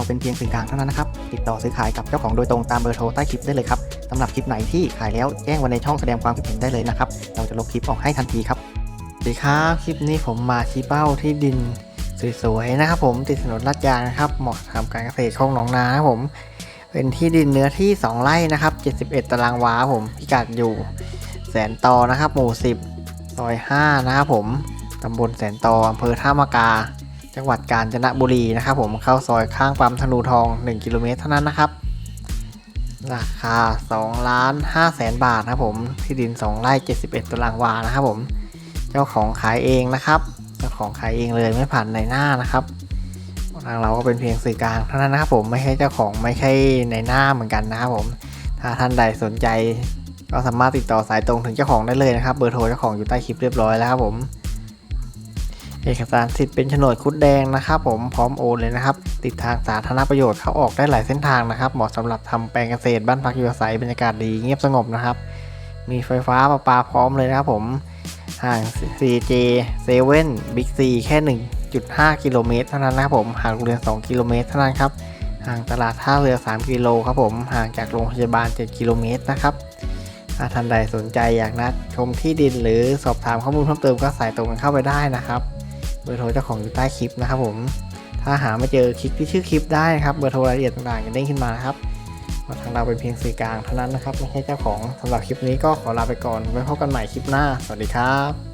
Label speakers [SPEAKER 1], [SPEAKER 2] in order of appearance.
[SPEAKER 1] เราเป็นเพียงสื่อกลางเท่านั้นนะครับ ติดต่อซื้อขายกับเจ้าของโดยตรงตามเบอร์โทรใต้คลิปได้เลยครับสำหรับคลิปไหนที่ขายแล้วแจ้งไว้ในช่องแสดงความคิดเห็นได้เลยนะครับ เราจะลบคลิปออกให้ทันทีครับสวัสดีครับคลิปนี้ผมมาชี้เป้าที่ดินสวยๆนะครับ ผมติดถนนลาดยางนะครับเหมาะทำการเกษตรช่องหนองนาครับผมเป็นที่ดินเนื้อที่ 2 ไร่นะครับ 71 ตารางวาผมพิกัดอยู่แสนตอนะครับ หมู่ 10ซอย5นะครับผมตำบลแสนตออำเภอท่ามะกา จังหวัดกาญจนบุรีนะครับผมเข้าซอยข้างปั๊มธนูทอง 1 กิโลเมตรเท่านั้นนะครับราคา2ล้าน5แสนบาทนะครับผมที่ดิน 2 ไร่ 71ตารางวานะครับผม เจ้าของขายเองนะครับ เจ้าของขายเองเลยไม่ผ่านในหน้านะครับทางเราก็เป็นเพียงสื่อกลางเท่านั้นนะครับผมไม่ใช่เจ้าของไม่ใช่ในหน้าเหมือนกันนะครับผม ถ้าท่านใดสนใจก็สามารถติดต่อสายตรงถึงเจ้าของได้เลยนะครับ เบอร์โทรเจ้าของอยู่ใต้คลิปเรียบร้อยแล้วครับผม เอกสารสิทธิ์เป็นโฉนดคุดแดงนะครับผมพร้อมโอนเลยนะครับ ติดทางสาธารณประโยชน์เข้าออกได้หลายเส้นทางนะครับ เหมาะสำหรับทำแปลงเกษตรบ้านพักอยู่อาศัยบรรยากาศดีเงียบสงบนะครับ มีไฟฟ้าประปาพร้อมเลยนะครับผมห่าง CJ 7 Big C แค่ 1.5 กิโลเมตรเท่านั้นนะครับผมห่างโรงเรียน2กิโลเมตรเท่านั้นครับห่างตลาดท่าเรือ 3 กิโลครับผมห่างจากโรงพยาบาล 7 กิโลเมตรนะครับถ้าท่านใดสนใจอยากนัดชมที่ดินหรือสอบถามข้อมูลเพิ่มเติมก็สายตรงกันเข้าไปได้นะครับ เบอร์โทรเจ้าของอยู่ใต้คลิปนะครับผมถ้าหาไม่เจอคลิกที่ชื่อคลิปได้นะครับเบอร์โทรรายละเอียดต่างๆจะเด้งขึ้นมานะครับทางเราเป็นเพียงสื่อกลางเท่านั้นนะครับไม่ใช่เจ้าของสำหรับคลิปนี้ก็ขอลาไปก่อนไว้พบกันใหม่คลิปหน้า สวัสดีครับ